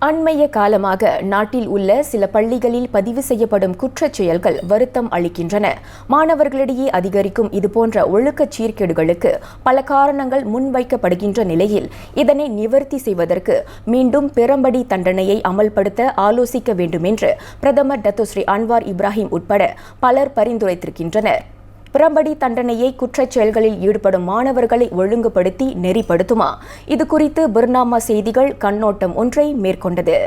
அண்மைய காலமாக நாட்டில் உள்ள சில பள்ளிகளில் பதிவு செய்யப்படும் குற்றச் செயல்கள் வருத்தம் அளிக்கின்றன. மாணவர்களிடையே அதிகரிக்கும் இதுபோன்ற ஒழுக்கச் சீர்கேடுகளுக்கு பல காரணங்கள் முன்வைக்கப்படுகின்ற நிலையில் இதனை நிவர்த்தி செய்வதற்கு மீண்டும் பெரம்படி தண்டனையை அமல்படுத்த ஆலோசிக்க வேண்டும் என்று பிரதமர் டத்தோஸ்ரீ அன்வார் இப்ராஹிம் உட்பட பலர் பரிந்துரைத்திருக்கின்றனர். பிறம்படி தண்டனையை குற்றச் செயல்களில் ஈடுபடும் மாணவர்களை ஒழுங்குபடுத்தி நெறிப்படுத்துமா? இது குறித்து பிர்னாமா செய்திகள் கண்ணோட்டம் ஒன்றை மேற்கொண்டது.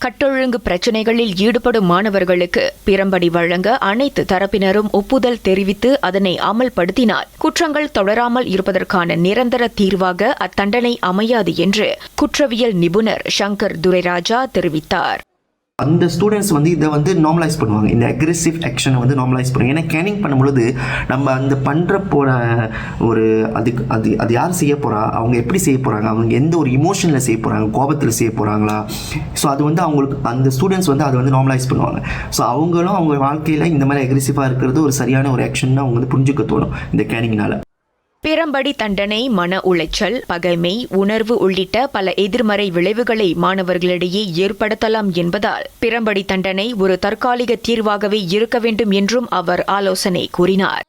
கட்டொழுங்கு பிரச்சினைகளில் ஈடுபடும் மாணவர்களுக்கு பிறம்படி வழங்க அனைத்து தரப்பினரும் ஒப்புதல் தெரிவித்து அதனை அமல்படுத்தினால் குற்றங்கள் தொடராமல் இருப்பதற்கான நிரந்தர தீர்வாக அத்தண்டனை அமையாது என்று குற்றவியல் நிபுணர் சங்கர் துரைராஜா தெரிவித்தார். அந்த ஸ்டூடெண்ட்ஸ் வந்து இதை வந்து நார்மலைஸ் பண்ணுவாங்க. இந்த அக்ரெசிவ் ஆக்ஷனை வந்து நார்மலைஸ் பண்ணுவாங்க. ஏன்னா கேனிங் பண்ணும்பொழுது நம்ம அந்த பண்ணுற போகிற ஒரு அதுக்கு அது அது யார் செய்ய போகிறா அவங்க எப்படி செய்ய போகிறாங்க அவங்க எந்த ஒரு இமோஷனில் செய்ய போகிறாங்க கோபத்தில் செய்ய போகிறாங்களா ஸோ அது வந்து அவங்களுக்கு அந்த ஸ்டூடெண்ட்ஸ் வந்து அதை வந்து நார்மலைஸ் பண்ணுவாங்க. ஸோ அவங்களும் அவங்க வாழ்க்கையில் இந்த மாதிரி அக்ரெசிவாக இருக்கிறது ஒரு சரியான ஒரு ஆக்ஷன் அவங்க வந்து புரிஞ்சுக்க தோணும் இந்த கேனிங்னால பிறம்படி தண்டனை மன உளைச்சல் பகைமை உணர்வு உள்ளிட்ட பல எதிர்மறை விளைவுகளை மாணவர்களிடையே ஏற்படுத்தலாம் என்பதால் பிறம்படி தண்டனை ஒரு தற்காலிக தீர்வாகவே இருக்க வேண்டும் என்றும் அவர் ஆலோசனை கூறினார்.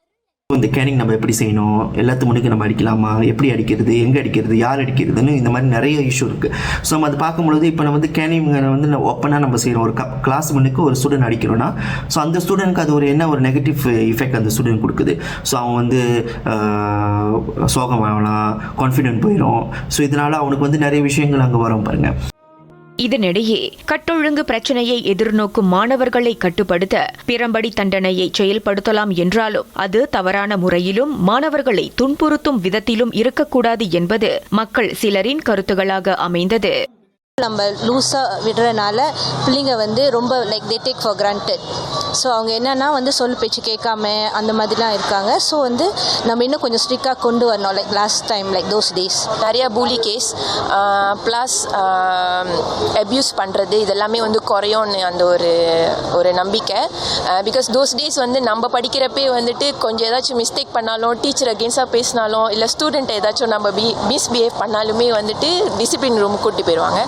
இந்த கேனிங் நம்ம எப்படி செய்யணும்? எல்லாத்து முன்னுக்கு நம்ம அடிக்கலாமா? எப்படி அடிக்கிறது? எங்கே அடிக்கிறது? யார் அடிக்கிறதுன்னு இந்த மாதிரி நிறைய இஷ்யூ இருக்குது ஸோ நம்ம அதை பார்க்கும்பொழுது இப்போ நம்ம வந்து கேனிங் வந்து ஓப்பனாக நம்ம செய்கிறோம் ஒரு கப் கிளாஸ் முன்னுக்கு ஒரு ஸ்டூடெண்ட் அடிக்கிறோன்னா ஸோ அந்த ஸ்டூடெண்ட்க்கு அது ஒரு என்ன ஒரு நெகட்டிவ் இஃபெக்ட் அந்த ஸ்டூடெண்ட் கொடுக்குது. ஸோ அவன் வந்து சோகம் ஆகலாம் கான்ஃபிடென்ட் போயிடும் ஸோ இதனால் அவனுக்கு வந்து நிறைய விஷயங்கள் அங்கே வரும் பாருங்கள் இதனிடையே கட்டொழுங்கு பிரச்சனையை எதிர்நோக்கும் மாணவர்களை கட்டுப்படுத்த பிறம்படி தண்டனையை செயல்படுத்தலாம் என்றாலும் அது தவறான முறையிலும் மாணவர்களை துன்புறுத்தும் விதத்திலும் இருக்கக்கூடாது என்பது மக்கள் சிலரின் கருத்துகளாக அமைந்தது. நம்ம லூஸாக விடுறனால பிள்ளைங்க வந்து ரொம்ப like they take for granted so அவங்க என்னன்னா வந்து சொல் பேச்சு கேட்காம அந்த மாதிரிலாம் இருக்காங்க. ஸோ வந்து நம்ம இன்னும் கொஞ்சம் ஸ்ட்ரிக்டாக கொண்டு வரணும் like last time like those days நிறைய பூலி கேஸ் ப்ளஸ் அப்யூஸ் பண்ணுறது இதெல்லாமே வந்து குறையும்னு அந்த ஒரு ஒரு நம்பிக்கை. பிகாஸ் தோஸ் டேஸ் வந்து நம்ம படிக்கிறப்பே வந்துட்டு கொஞ்சம் ஏதாச்சும் மிஸ்டேக் பண்ணாலும் டீச்சர் அகேன்ஸ்டாக பேசினாலும் இல்லை ஸ்டூடெண்ட் ஏதாச்சும் நம்ம பி மிஸ்பிஹேவ் பண்ணாலுமே வந்துட்டு டிசிப்ளின் ரூமுக்கு கூட்டி போயிடுவாங்க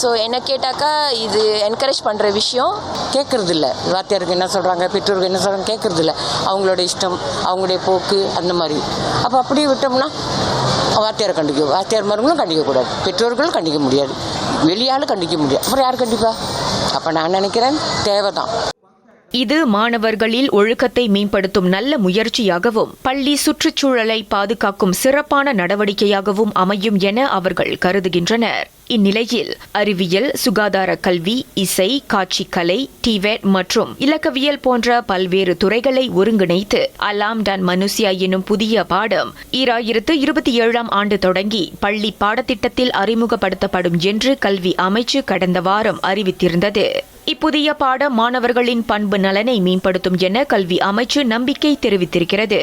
ஸோ என்ன கேட்டாக்கா இது என்கரேஜ் பண்ணுற விஷயம். கேட்கறது இல்ல வாத்தியாருக்கு என்ன சொல்கிறாங்க பெற்றோர்கள் என்ன சொல்கிறாங்க கேட்கறது இல்ல அவங்களோட இஷ்டம் அவங்களுடைய போக்கு அந்த மாதிரி. அப்போ அப்படியே விட்டோம்னா வாத்தியாரை கண்டிக்க வாத்தியார் மருங்களும் கண்டிக்கக்கூடாது பெற்றோர்களும் கண்டிக்க முடியாது. வெளியாலும் கண்டிக்க முடியாது. அப்புறம் யார் கண்டிப்பா? அப்போ நான் நினைக்கிறேன் தேவை தான் இது மாணவர்களில் ஒழுக்கத்தை மேம்படுத்தும் நல்ல முயற்சியாகவும் பள்ளி சுற்றுச்சூழலை பாதுகாக்கும் சிறப்பான நடவடிக்கையாகவும் அமையும் என அவர்கள் கருதுகின்றனர். இந்நிலையில் அறிவியல் சுகாதார கல்வி இசை காட்சிக்கலை டிவெட் மற்றும் இலக்கவியல் போன்ற பல்வேறு துறைகளை ஒருங்கிணைத்து அலாம் டான் மனுசியா எனும் புதிய பாடம் ஈராயிரத்து இருபத்தி ஏழாம் ஆண்டு தொடங்கி பள்ளி பாடத்திட்டத்தில் அறிமுகப்படுத்தப்படும் என்று கல்வி அமைச்சு கடந்த வாரம் அறிவித்திருந்தது. இப்புதிய பாடம் மாணவர்களின் பண்பு நலனை மேம்படுத்தும் என கல்வி அமைச்சு நம்பிக்கை தெரிவித்திருக்கிறது.